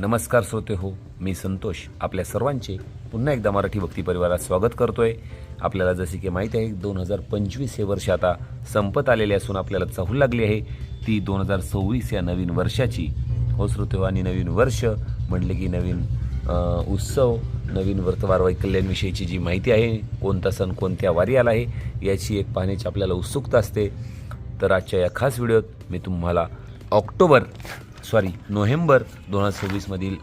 नमस्कार श्रोते हो मी संतोष. आपल्या सर्वांचे पुन्हा एकदा मराठी भक्ती परिवारात स्वागत करतोय. आपल्याला जसे की माहिती आहे दोन हजार पंचवीस हे वर्ष आता संपत आलेले असून आपल्याला चाहूल लागली आहे. ती दोन हजार सव्वीस या नवीन वर्षाची. हो श्रोते हो आणि नवीन वर्ष म्हटले की नवीन उत्सव नवीन वर्तवार वैकल्यांविषयीची जी माहिती आहे कोणता सण कोणत्या वारी आला आहे याची एक पाहण्याची आपल्याला उत्सुकता असते. तर आजच्या या खास व्हिडिओत मी तुम्हाला ऑक्टोबर सॉरी नोव्हेंबर दोन हजार सव्वीसमधील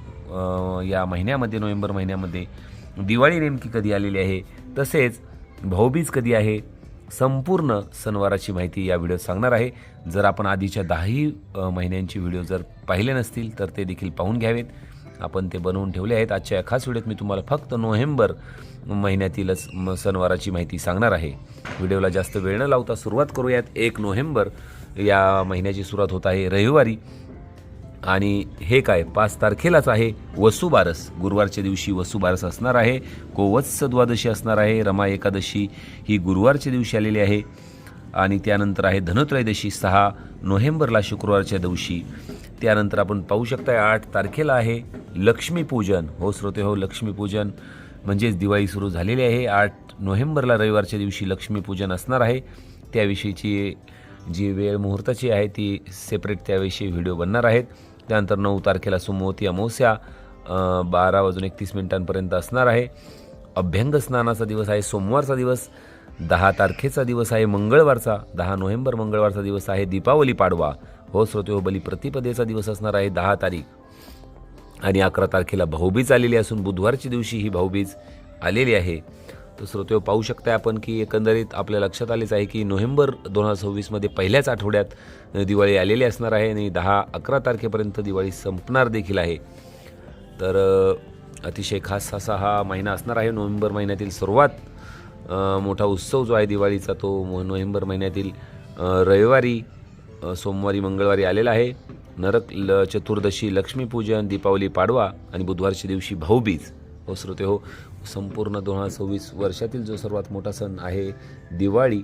या महिन्यामध्ये नोव्हेंबर महिन्यामध्ये दिवाळी नेमकी कधी आलेली आहे? तसेच भाऊबीज कधी आहे? संपूर्ण सणवाराची माहिती या व्हिडिओत सांगणार आहे. जर आपण आधीच्या दहाही महिन्यांचे महिन्यांची व्हिडिओ जर पाहिले नसतील तर ते देखील पाहून घ्यावेत. आपण ते बनवून ठेवले आहेत. आजच्या या खास व्हिडिओत मी तुम्हाला फक्त नोव्हेंबर महिन्यातीलच म- सणवाराची माहिती सांगणार आहे. व्हिडिओला जास्त वेळ न लावता सुरुवात करूयात. एक नोव्हेंबर या महिन्याची सुरुवात होत आहे रविवारी. आणि हे काय पाच तारखेलाच आहे वसुबारस. गुरुवारच्या दिवशी वसुबारस असणार आहे. गोवत्स द्वादशी असणार आहे. रमा एकादशी ही गुरुवारच्या दिवशी आलेली आहे. आणि त्यानंतर आहे धनत्रयोदशी सहा नोव्हेंबरला शुक्रवारच्या दिवशी. त्यानंतर आपण पाहू शकता आठ तारखेला आहे लक्ष्मीपूजन हो श्रोते हो लक्ष्मीपूजन म्हणजेच दिवाळी सुरू झालेली आहे. आठ नोव्हेंबरला रविवारच्या दिवशी लक्ष्मीपूजन असणार आहे. त्याविषयीची जी वेळ मुहूर्ताची आहे ती सेपरेट त्याविषयी व्हिडिओ बनणार आहेत. त्यानंतर नऊ तारखेला सुमोती अमावस्या बारा वाजून एकतीस मिनिटांपर्यंत असणार आहे. अभ्यंग स्नानाचा दिवस आहे सोमवारचा दिवस. दहा तारखेचा दिवस आहे मंगळवारचा. दहा नोव्हेंबर मंगळवारचा दिवस आहे दीपावली पाडवा. हो श्रोते हो बली प्रतिपदेचा दिवस असणार आहे दहा तारीख. आणि अकरा तारखेला भाऊबीज आलेली असून बुधवारच्या दिवशी ही भाऊबीज आलेली आहे. तर श्रोते पाहू शकताय आपण की एकंदरीत आपल्या लक्षात आलेच आहे की नोव्हेंबर दोन हजार सव्वीसमध्ये पहिल्याच आठवड्यात दिवाळी आलेली असणार आहे आणि दहा अकरा तारखेपर्यंत दिवाळी संपणार देखील आहे. तर अतिशय खास असा हा महिना असणार आहे. नोव्हेंबर महिन्यातील सर्वात मोठा उत्सव जो आहे दिवाळीचा तो नोव्हेंबर महिन्यातील रविवारी सोमवारी मंगळवारी आलेला आहे. नरक ल चतुर्दशी लक्ष्मीपूजन दीपावली पाडवा आणि बुधवारच्या दिवशी भाऊबीज. हो श्रोते हो संपूर्ण दोन हजार सव्वीस वर्षातील जो सर्वात मोठा सण आहे दिवाळी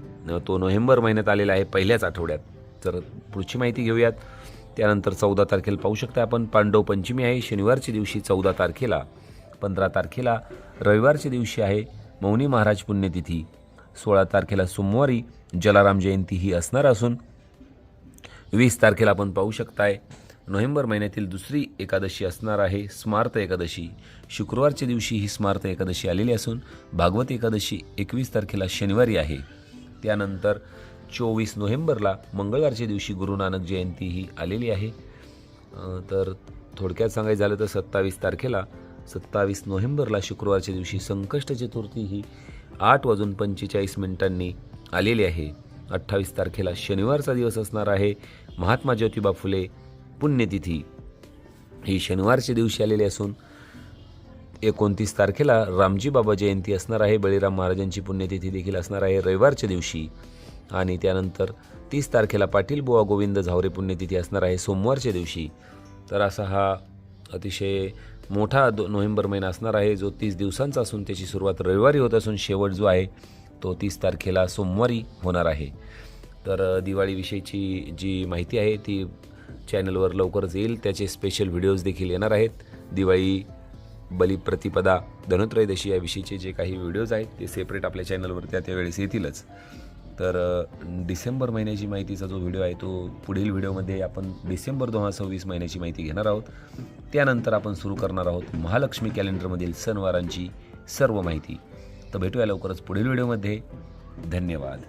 तो नोव्हेंबर महिन्यात आलेला आहे पहिल्याच आठवड्यात. तर पुढची माहिती घेऊयात. त्यानंतर चौदा तारखेला पाहू शकता आपण पांडव पंचमी आहे शनिवारच्या दिवशी चौदा तारखेला पंधरा तारखेला रविवारच्या दिवशी आहे मौनी महाराज पुण्यतिथी. सोळा तारखेला सोमवारी जलाराम जयंती ही असणार असून वीस तारखेला आपण पाहू शकताय. नोव्हेंबर महिन्यातील दुसरी एकादशी असणार आहे स्मार्त एकादशी. शुक्रवारच्या दिवशी ही स्मार्त एकादशी आलेली असून भागवत एकादशी एकवीस तारखेला शनिवारी आहे. त्यानंतर चोवीस नोव्हेंबरला मंगळवारच्या दिवशी गुरु नानक जयंती ही आलेली आहे. तर थोडक्यात सांगायचं झालं तर सत्तावीस तारखेला सत्तावीस नोव्हेंबरला शुक्रवारच्या दिवशी संकष्ट चतुर्थी ही आठ वाजून पंचेचाळीस मिनिटांनी आलेली आहे. अठ्ठावीस तारखेला शनिवारचा दिवस असणार आहे. महात्मा ज्योतिबा फुले पुण्यतिथी. ही शनिवारच्या दिवशी आलेली असून एकोणतीस तारखेला रामजी बाबा जयंती असणार आहे. बळीराम महाराजांची पुण्यतिथी देखील असणार आहे रविवारच्या दिवशी. आणि त्यानंतर तीस तारखेला पाटील बुवा गोविंद झावरे पुण्यतिथी असणार आहे सोमवारच्या दिवशी. तर असा हा अतिशय मोठा दो नोव्हेंबर महिना असणार आहे. जो तीस दिवसांचा असून त्याची सुरुवात रविवारी होत असून शेवट जो आहे तो तीस तारखेला सोमवारी होणार आहे. तर दिवाळीविषयीची जी माहिती आहे ती चॅनलवर लवकरच येईल. त्याचे स्पेशल व्हिडिओज देखील येणार आहेत. दिवाळी बलिप्रतिपदा धनुत्रयोदशी याविषयीचे जे काही व्हिडिओज आहेत ते सेपरेट आपल्या चॅनलवर त्या त्यावेळेस येतीलच. तर डिसेंबर महिन्याची माहितीचा जो व्हिडिओ आहे तो पुढील व्हिडिओमध्ये आपण डिसेंबर दोन हजार सव्वीस महिन्याची माहिती घेणार आहोत. त्यानंतर आपण सुरू करणार आहोत महालक्ष्मी कॅलेंडरमधील सणवारांची सर्व माहिती. तर भेटूया लवकरच पुढील व्हिडिओमध्ये धन्यवाद.